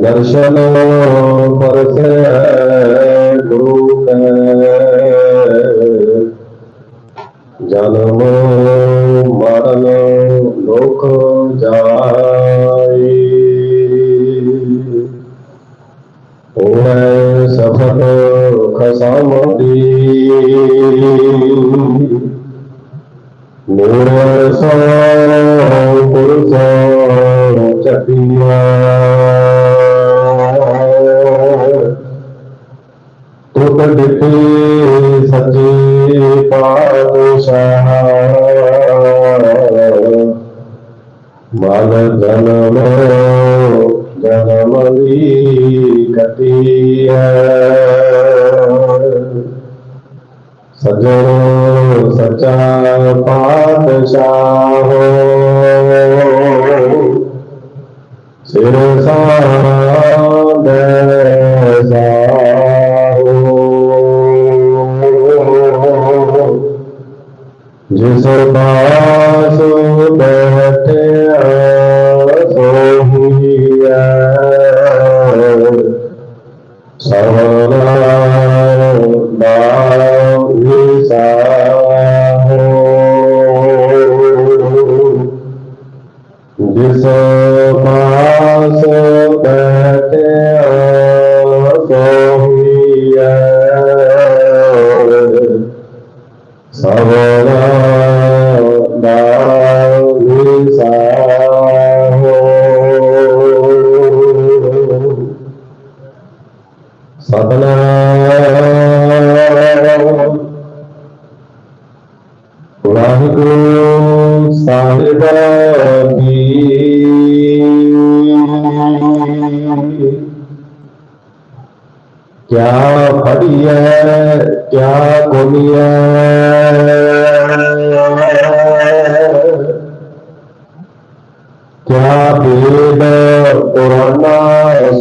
ਦਰਸ਼ਨ ਪਰਸੈ ਗੁਰੂ ਕੈ। ਜਨਮ ਮਰਨ ਲੋਕ ਜਾਈ कटते सचे पातो मन जनम जन्म कटी सजनो सचा पातशाह। सिर सा ਬਾਸ ਬੈਠਿਆ ਸੋਹੀਐ। ਸਵਨਾ ਨਾਮ ਵਿਸਾਹੋ ਪਾਸ ਬੈਠਿਆ ਸੋਹੀਐ ਸਵਨਾ ਸਤਨਾਮ ਵਾਹਿਗੁਰੂ ਸਾਹਿਬ ਜੀ। ਕਿਆ ਫੜੀਐ ਕਿਆ ਗੁਨੀਐ ਕਿਆ ਬੇਦ ਪੁਰਾਨਾ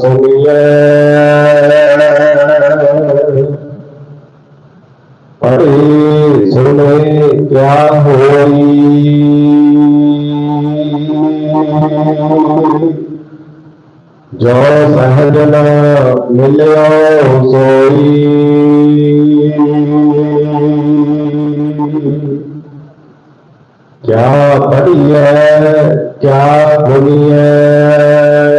ਸੁਣੀਐ ਪੜੇ ਸੁਣੇ ਕਿਆ ਹੋਈ। ਜੋ ਸਹਜ ਨ ਮਿਲਿਓ ਸੋਈ ਕਿਆ ਪੜੀਐ ਕਿਆ ਗੁਨੀਐ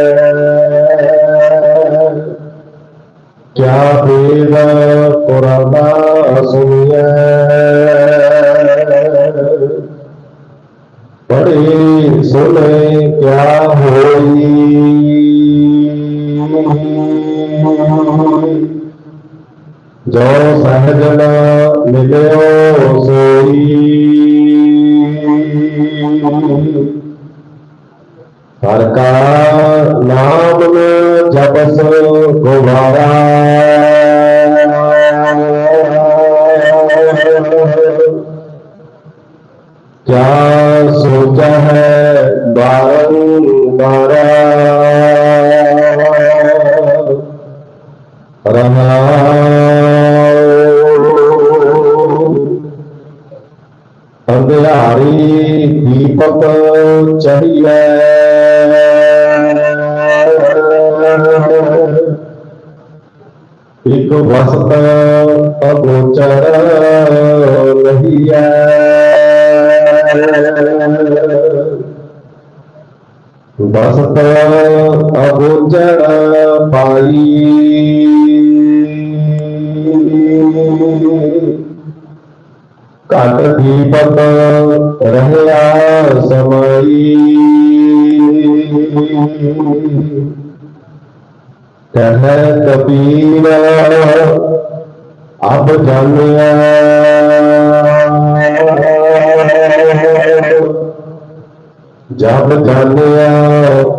जो सहजन मिले सोई। हर का नाम में जपस गुबारा। क्या सोचा है बारह ਅੰਧਿਆਰੀ ਦੀਪਕ ਚੜੀਐ ਇਕ ਵਸਤ ਅਗੋਚਰ ਲਹੀਐ ਵਸਤ ਅਗੋਚਰ ਪਾਈ। ਘਟ ਦੀਪਕ ਰਹਿਆ ਸਮਾਈ। ਕਹਿ ਕਬੀਰ ਅਬ ਜਾਣਿਆ। ਜਬ ਜਾਣਿਆ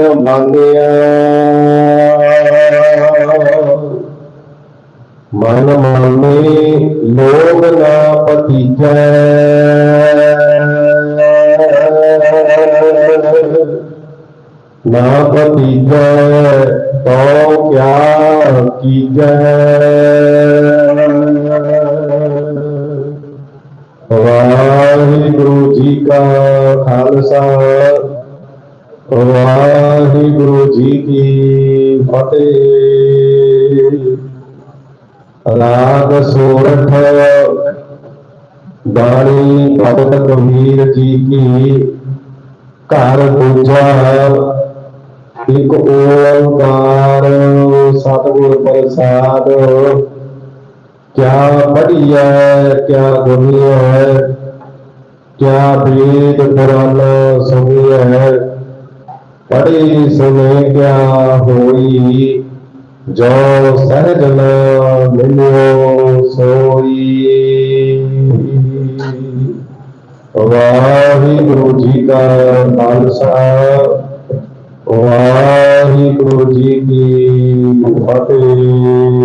मन मन माने लोग ना पति ना पति तो क्या कीजा वाहिगुरु जी का खालसा। वाहिगुरु जी की फतेह। राग सोरठ बाणी भगत कबीर जी की घर पूजा। एक ओंकार सतगुर प्रसाद। क्या बढ़िया है, क्या गुनी है, क्या वेद पुराण सुनी है। ਪੜੇ ਸੁਨੇ ਕਿਆ ਹੋਈ, ਜੋ ਸਹਿਜ ਨਾ ਮਿਲਿਓ ਸੋਈ। ਵਾਹਿਗੁਰੂ ਜੀ ਕਾ ਖਾਲਸਾ, ਵਾਹਿਗੁਰੂ ਜੀ ਕੀ ਫਤਿਹ।